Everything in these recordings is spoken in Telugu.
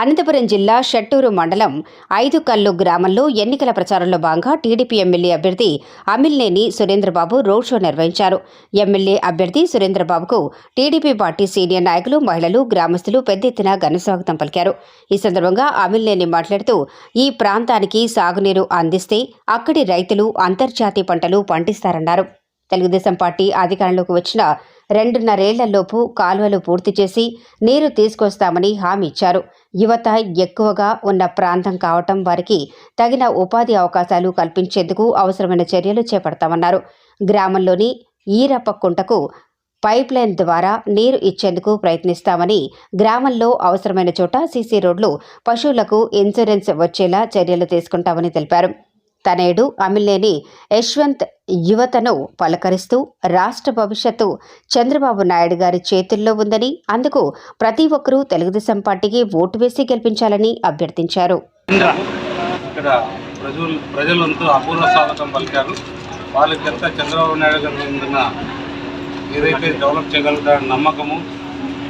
అనంతపురం జిల్లా షట్టూరు మండలం ఐదు కల్లు గ్రామంలో ఎన్నికల ప్రచారంలో భాగంగా టీడీపీ ఎమ్మెల్యే అభ్యర్థి అమిల్నేని సురేంద్రబాబు రోడ్ షో నిర్వహించారు. ఎమ్మెల్యే అభ్యర్థి సురేంద్రబాబుకు టీడీపీ పార్టీ సీనియర్ నాయకులు మహిళలు గ్రామస్తులు పెద్ద ఎత్తున ఘనస్వాగతం పలికారు. ఈ సందర్భంగా అమిల్నేని మాట్లాడుతూ ఈ ప్రాంతానికి సాగునీరు అందిస్తే అక్కడి రైతులు అంతర్జాతీయ పంటలు పండిస్తారన్నారు. తెలుగుదేశం పార్టీ అధికారంలోకి వచ్చిన రెండున్నరేళ్ళలోపు కాలువలు పూర్తి చేసి నీరు తీసుకొస్తామని హామీ ఇచ్చారు. యువత ఎక్కువగా ఉన్న ప్రాంతం కావటం వారికి తగిన ఉపాధి అవకాశాలు కల్పించేందుకు అవసరమైన చర్యలు చేపడతామన్నారు. గ్రామంలోని ఈరపక్కుంటకు పైప్ లైన్ ద్వారా నీరు ఇచ్చేందుకు ప్రయత్నిస్తామని గ్రామంలో అవసరమైన చోట సీసీ రోడ్లు పశువులకు ఇన్సూరెన్స్ వచ్చేలా చర్యలు తీసుకుంటామని తెలిపారు. తనేడు అమిలేని యశ్వంత్ యువతను పలకరిస్తూ రాష్ట్ర భవిష్యత్తు చంద్రబాబు నాయుడు గారి చేతుల్లో ఉందని అందుకు ప్రతి ఒక్కరూ తెలుగుదేశం పార్టీకి ఓటు వేసి గెలిపించాలని అభ్యర్థించారు. ఇక్కడ ప్రజలు ప్రజలంతా అపూర్వ స్వాగతం పలికారు. వాళ్ళకి చంద్రబాబు నాయుడు గారి ఉన్న ఏదైతే డెవలప్ చేయగలుగుతారో నమ్మకము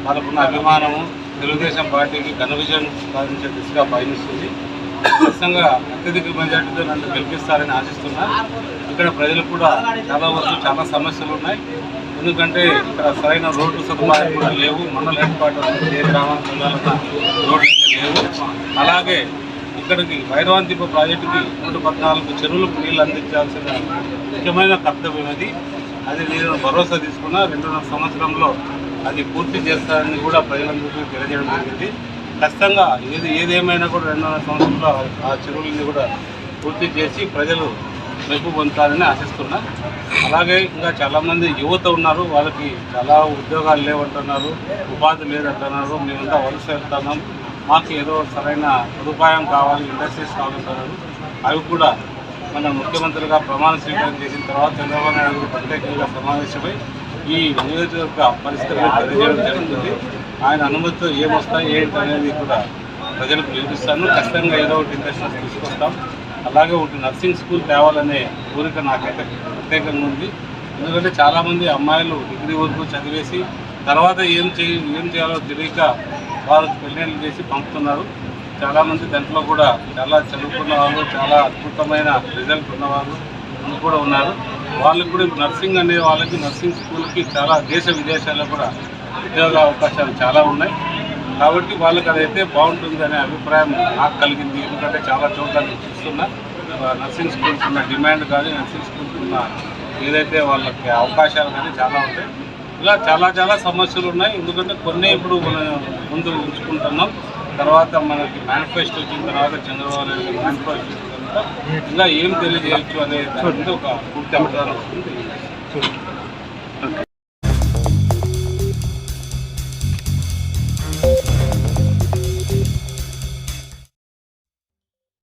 వాళ్ళకున్న అభిమానము తెలుగుదేశం పార్టీకి ఘన విజయం సాధించే దిశగా పయనిస్తుంది. ఖచ్చితంగా అత్యధిక మెజార్టీతో నన్ను గెలిపిస్తారని ఆశిస్తున్నా. ఇక్కడ ప్రజలకు కూడా చాలా వరకు చాలా సమస్యలు ఉన్నాయి. ఎందుకంటే ఇక్కడ సరైన రోడ్డు సదుపాయాలు కూడా లేవు. మండల హెడ్ క్వార్టర్ ఏ గ్రామానికి వెళ్ళాలన్నా రోడ్లు లేవు. అలాగే ఇక్కడికి వైరవాంతిప ప్రాజెక్టుకి నూట పద్నాలుగు చెరువులకు నీళ్ళు అందించాల్సిన ముఖ్యమైన కర్తవ్యం అది. అది నేను భరోసా తీసుకున్న. రెండున్నర సంవత్సరంలో అది పూర్తి చేస్తారని కూడా ప్రజలందరికీ తెలియజేయడం జరిగింది. ఖచ్చితంగా ఏది ఏదేమైనా కూడా రెండున్నర సంవత్సరంలో ఆ చెరువులని కూడా పూర్తి చేసి ప్రజలు మెప్పు పొందుతారని ఆశిస్తున్నా. అలాగే ఇంకా చాలామంది యువత ఉన్నారు వాళ్ళకి చాలా ఉద్యోగాలు లేవంటున్నారు ఉపాధి లేదంటున్నారు మేమంతా వలస వెళ్తున్నాం మాకు ఏదో సరైన సదుపాయం కావాలి ఇండస్ట్రీస్ కావాలంటున్నారు. అవి కూడా మన ముఖ్యమంత్రిగా ప్రమాణ స్వీకారం చేసిన తర్వాత చంద్రబాబు నాయుడు ప్రత్యేకంగా సమావేశమై ఈ నియోజకవర్గ పరిస్థితులను తెలియజేయడం జరుగుతుంది ఆయన అనుమతితో ఏమొస్తాయి ఏంటి అనేది కూడా ప్రజలకు వినిపిస్తాను ఖచ్చితంగా ఏదో ఒకటి ఇండస్ట్రీస్ తీసుకొస్తాం. అలాగే ఒకటి నర్సింగ్ స్కూల్ తేవాలనే కోరిక నాకైతే ప్రత్యేకంగా ఉంది. ఎందుకంటే చాలామంది అమ్మాయిలు డిగ్రీ వరకు చదివేసి తర్వాత ఏం చేయ ఏం చేయాలో తెలియక వారు పెళ్ళిళ్ళు చేసి పంపుతున్నారు. చాలామంది దాంట్లో కూడా చాలా చదువుకున్న వాళ్ళు చాలా అద్భుతమైన రిజల్ట్ ఉన్నవారు కూడా ఉన్నారు. వాళ్ళకి కూడా నర్సింగ్ అనే వాళ్ళకి నర్సింగ్ స్కూల్కి చాలా దేశ విదేశాల్లో కూడా ఉద్యోగ అవకాశాలు చాలా ఉన్నాయి. కాబట్టి వాళ్ళకి అదైతే బాగుంటుందనే అభిప్రాయం నాకు కలిగింది. ఎందుకంటే చాలా చోట్ల నేను చూస్తున్నా. నర్సింగ్ స్కూల్స్ ఉన్న డిమాండ్ కానీ నర్సింగ్ స్కూల్స్ ఉన్న ఏదైతే వాళ్ళకి అవకాశాలు కానీ చాలా ఉంటాయి. ఇలా చాలా చాలా సమస్యలు ఉన్నాయి. ఎందుకంటే కొన్ని ఇప్పుడు మనం ముందు ఉంచుకుంటున్నాం. తర్వాత మనకి మేనిఫెస్టో వచ్చిన తర్వాత చంద్రబాబు నాయుడు గారి మేనిఫెస్టో వచ్చిన తర్వాత ఇంకా ఏం తెలియజేయచ్చు అనే ఒక పూర్తి అవసరం వస్తుంది.